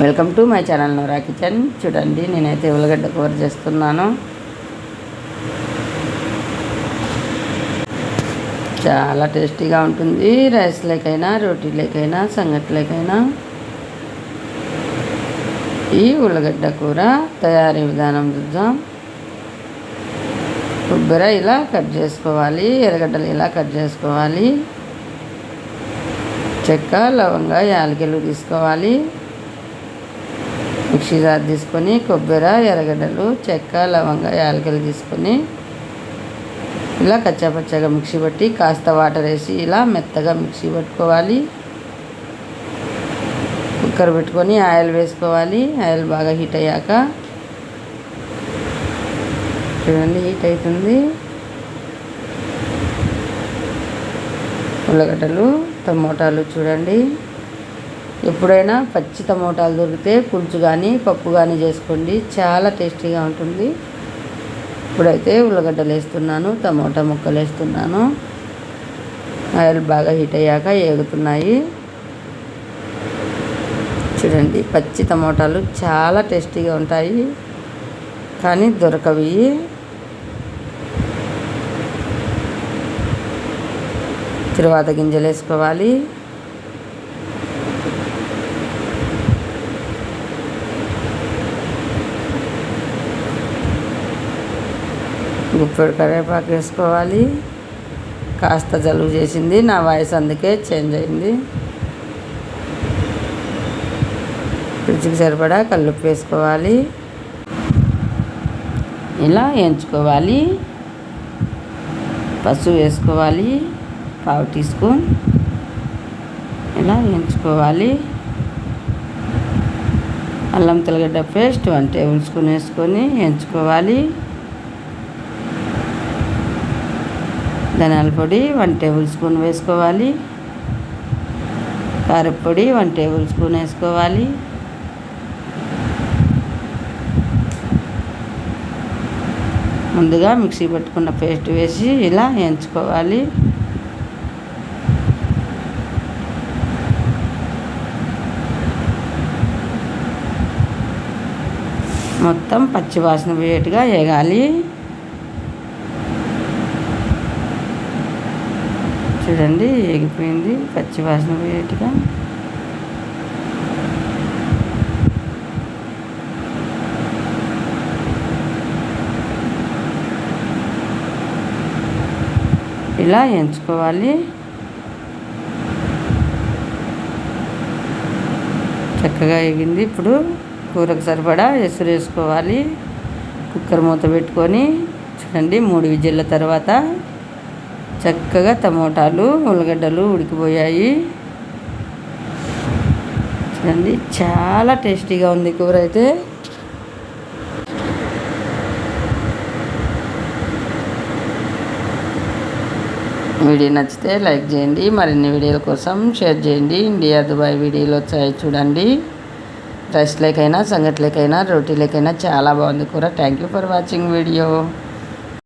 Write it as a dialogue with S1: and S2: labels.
S1: Welcome to my channel Nora kitchen. చూడండి నేనైతే ఉల్లగడ్డ కూర చేస్తున్నాను. చాలా టేస్టీగా ఉంటుంది. రైస్ లేకైనా రోటీ లేకైనా సంగట్లేకైనా ఈ ఉల్లగడ్డ కూర తయారీ విధానం చూద్దాం. కొబ్బరి ఇలా కట్ చేసుకోవాలి ఎర్రగడ్డలు ఇలా కట్ చేసుకోవాలి. చెక్క లవంగా యాలకులు తీసుకోవాలి. మిక్సీ జార్ తీసుకొని కొబ్బరి ఎర్రగడ్డలు చెక్క లవంగ యాలకలు తీసుకొని ఇలా కచ్చాపచ్చగా మిక్సీ పట్టి కాస్త వాటర్ వేసి ఇలా మెత్తగా మిక్సీ పట్టుకోవాలి. కుక్కర్ పెట్టుకొని ఆయిల్ వేసుకోవాలి. ఆయిల్ బాగా హీట్ అయ్యాక చూడండి హీట్ అవుతుంది. ఉల్లగడ్డలు టమోటాలు చూడండి. ఎప్పుడైనా పచ్చి టమోటాలు దొరికితే పులుసు కానీ పప్పు కానీ చేసుకోండి. చాలా టేస్టీగా ఉంటుంది. ఇప్పుడైతే ఉల్లగడ్డలు వేస్తున్నాను టమోటా ముక్కలు వేస్తున్నాను. ఆయిల్ బాగా హీట్ అయ్యాక ఏగుతున్నాయి. చూడండి పచ్చి టమోటాలు చాలా టేస్టీగా ఉంటాయి. కానీ దొరకవి. తర్వాత గింజలు వేసుకోవాలి. గుప్పెడు కరివేపాకు వేసుకోవాలి. కాస్త జలుబు చేసింది. నా వాయిస్ అందుకే చేంజ్ అయింది. రుచికి సరిపడా కల్లుప్పు వేసుకోవాలి. ఇలా వేయించుకోవాలి పసుపు వేసుకోవాలి. పావు టీ స్పూన్. ఇలా వేయించుకోవాలి అల్లం తెల్లగడ్డ పేస్ట్ వన్ టేబుల్ స్పూన్ వేసుకొని వేయించుకోవాలి ధనియాల పొడి వన్ టేబుల్ స్పూన్ వేసుకోవాలి. కారపొడి వన్ టేబుల్ స్పూన్ వేసుకోవాలి. ముందుగా మిక్సీ పెట్టుకున్న పేస్ట్ వేసి ఇలా వేయించుకోవాలి మొత్తం పచ్చివాసన పోయేట్టుగా వేగాలి. చూడండి ఎగిపోయింది పచ్చి వాసన పోయేట్టుగా. ఇలా ఎంచుకోవాలి. చక్కగా ఎగింది. ఇప్పుడు కూరకు సరిపడా ఎసురు వేసుకోవాలి. కుక్కర్ మూత పెట్టుకొని చూడండి మూడు విజిల్ల తర్వాత చక్కగా టమోటాలు ఉల్లగడ్డలు ఉడికిపోయాయి. చూడండి చాలా టేస్టీగా ఉంది కూర అయితే. వీడియో నచ్చితే లైక్ చేయండి మరిన్ని వీడియోల కోసం షేర్ చేయండి. ఇండియా దుబాయ్ వీడియోలు వచ్చాయి చూడండి. రైస్లేకైనా సంగట్లేకైనా రోటీలకైనా చాలా బాగుంది కూర. Thank you for watching video